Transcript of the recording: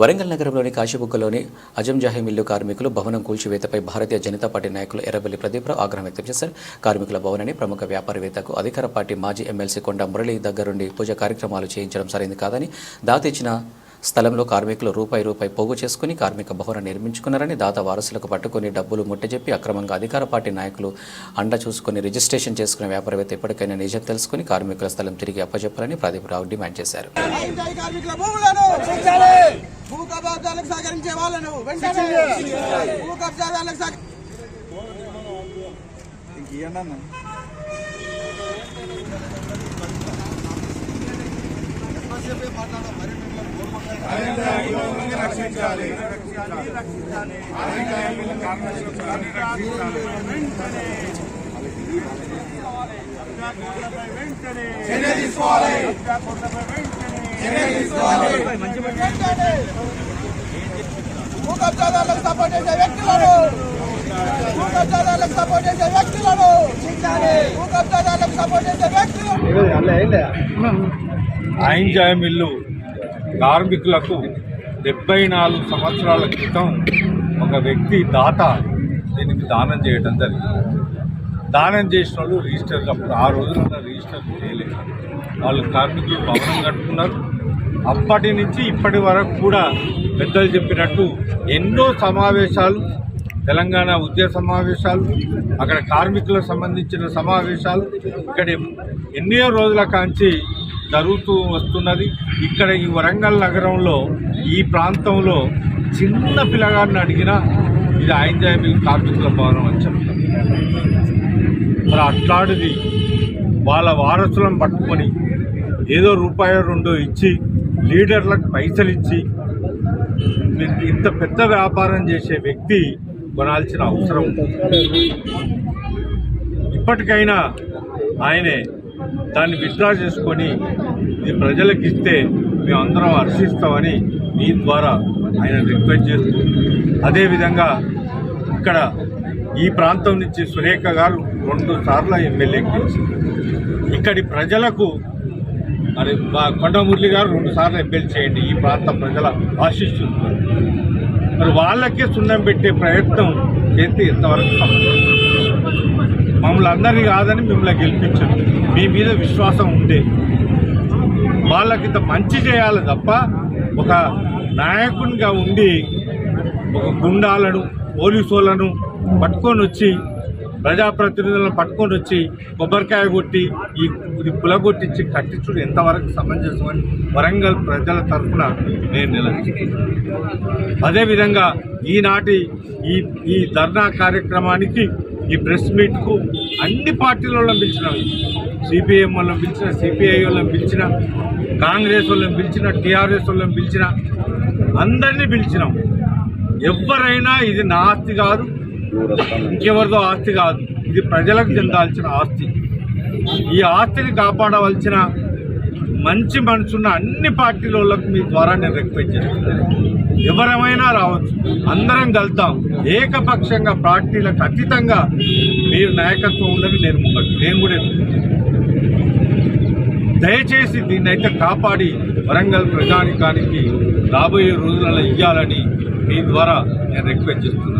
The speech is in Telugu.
వరంగల్ నగరంలోని కాశీబుగ్గలోని అజంజాహి మిల్లు కార్మికులు భవనం కూల్చివేతపై భారతీయ జనతా పార్టీ నాయకులు ఎర్రబెల్లి ప్రదీప్రావు ఆగ్రహం వ్యక్తం చేశారు. కార్మికుల భవనాన్ని ప్రముఖ వ్యాపారవేత్తకు అధికార పార్టీ మాజీ ఎమ్మెల్సీ కొండ మురళి దగ్గరుండి పూజ కార్యక్రమాలు చేయించడం సరైంది కాదని దాత ఇచ్చిన స్థలంలో కార్మికులు రూపాయి రూపాయి పోగు చేసుకుని కార్మిక భవనం నిర్మించుకున్నారని దాత వారసులకు పట్టుకుని డబ్బులు ముట్టజెప్పి అక్రమంగా అధికార పార్టీ నాయకులు అండ చూసుకుని రిజిస్ట్రేషన్ చేసుకున్న వ్యాపారవేత్త ఇప్పటికైనా నిజం తెలుసుకుని కార్మికుల స్థలం తిరిగి అప్పచెప్పాలని ప్రదీప్రావు డిమాండ్ చేశారు. భూ కబ్జాదారులకు సహకరించే వాళ్ళను వెంటనే భూ కబ్జాదారులకు సహక- వెంటనే భూ కబ్జాదారులకు సపోర్ట్ చేసే వ్యక్తులను భూ కబ్జాదారులకు సపోర్ట్ చేసే వ్యక్తులను భూ కబ్జాదారులకు సపోర్ట్ చేసే వ్యక్తులు ఆయింజాయ ఇల్లు కార్మికులకు డెబ్బై నాలుగు సంవత్సరాల క్రితం ఒక వ్యక్తి దాత దీనికి దానం చేయడం జరిగింది. దానం చేసిన వాళ్ళు రిజిస్టర్ అప్పుడు ఆ రోజున రిజిస్టర్ చేయలేదు వాళ్ళు కార్మికులు భవనం కట్టుకున్నారు. అప్పటి నుంచి ఇప్పటి వరకు కూడా పెద్దలు చెప్పినట్టు ఎన్నో సమావేశాలు తెలంగాణ ఉద్యోగ సమావేశాలు అక్కడ కార్మికులకు సంబంధించిన సమావేశాలు ఇక్కడ ఎన్నో రోజుల కాంచి జరుగుతూ వస్తున్నది. ఇక్కడ ఈ వరంగల్ నగరంలో ఈ ప్రాంతంలో చిన్న పిల్లగాడిని అడిగినా ఇది ఆయింజాయ మిల్ కార్మికుల భవనం అని చెప్తారు. మరి అట్లాంటిది వాళ్ళ వారసులను పట్టుకొని ఏదో రూపాయి రెండో ఇచ్చి లీడర్లకు పైసలు ఇచ్చి ఇంత పెద్ద వ్యాపారం చేసే వ్యక్తి కొనాల్సిన అవసరం ఇప్పటికైనా ఆయనే దాన్ని విత్డ్రా చేసుకొని ఇది ప్రజలకు ఇస్తే మేమందరం హర్షిస్తామని మీ ద్వారా ఆయన రిక్వెస్ట్ చేస్తూ అదేవిధంగా ఇక్కడ ఈ ప్రాంతం నుంచి సురేఖ గారు రెండు సార్లు ఎమ్మెల్యే గెలిచింది ఇక్కడి ప్రజలకు మరి మా కొండమురళి గారు రెండు సార్లు ఎమ్మెల్యే చేయండి. ఈ ప్రాంత ప్రజల ఆశిస్తున్నారు. మరి వాళ్ళకే సున్నం పెట్టే ప్రయత్నం చేస్తే ఇంతవరకు మమ్మల్ని అందరినీ కాదని మిమ్మల్ని గెలిపించారు. మీ మీద విశ్వాసం ఉండే వాళ్ళకి ఇంత మంచి చేయాలి తప్ప ఒక నాయకునిగా ఉండి ఒక గుండాలను పోలీసు వాళ్ళను పట్టుకొని వచ్చి ప్రజాప్రతినిధులను పట్టుకొని వచ్చి కొబ్బరికాయ కొట్టి ఈ ఇది పులగొట్టించి కట్టించుడు ఎంతవరకు సమంజసమని వరంగల్ ప్రజల తరఫున నేను నిలదీస్తున్నాను. అదేవిధంగా ఈనాటి ఈ ఈ ధర్నా కార్యక్రమానికి ఈ ప్రెస్ మీట్కు అన్ని పార్టీల పిలిచిన సిపిఎం వాళ్ళని పిలిచిన సిపిఐ వాళ్ళని పిలిచిన కాంగ్రెస్ వాళ్ళని పిలిచిన టీఆర్ఎస్ వాళ్ళని పిలిచిన అందరినీ పిలిచినాం. ఎవరైనా ఇది నా ఆస్తి కాదు ఇంకెవరిదో ఆస్తి కాదు. ఇది ప్రజలకు చెందాల్సిన ఆస్తి. ఈ ఆస్తిని కాపాడవలసిన మంచి మనసున్న అన్ని పార్టీల వాళ్ళకు మీ ద్వారా నేను రిక్వెస్ట్ చేస్తున్నాను. ఎవరమైనా రావచ్చు. అందరం కలుద్దాం. ఏకపక్షంగా పార్టీలకు అతీతంగా మీరు నాయకత్వం ఉందని నేను నేను కూడా దయచేసి దీన్ని అయితే కాపాడి వరంగల్ ప్రజానికానికి రాబోయే రోజులలో ఇవ్వాలని మీ ద్వారా నేను రిక్వెస్ట్ చేస్తున్నాను.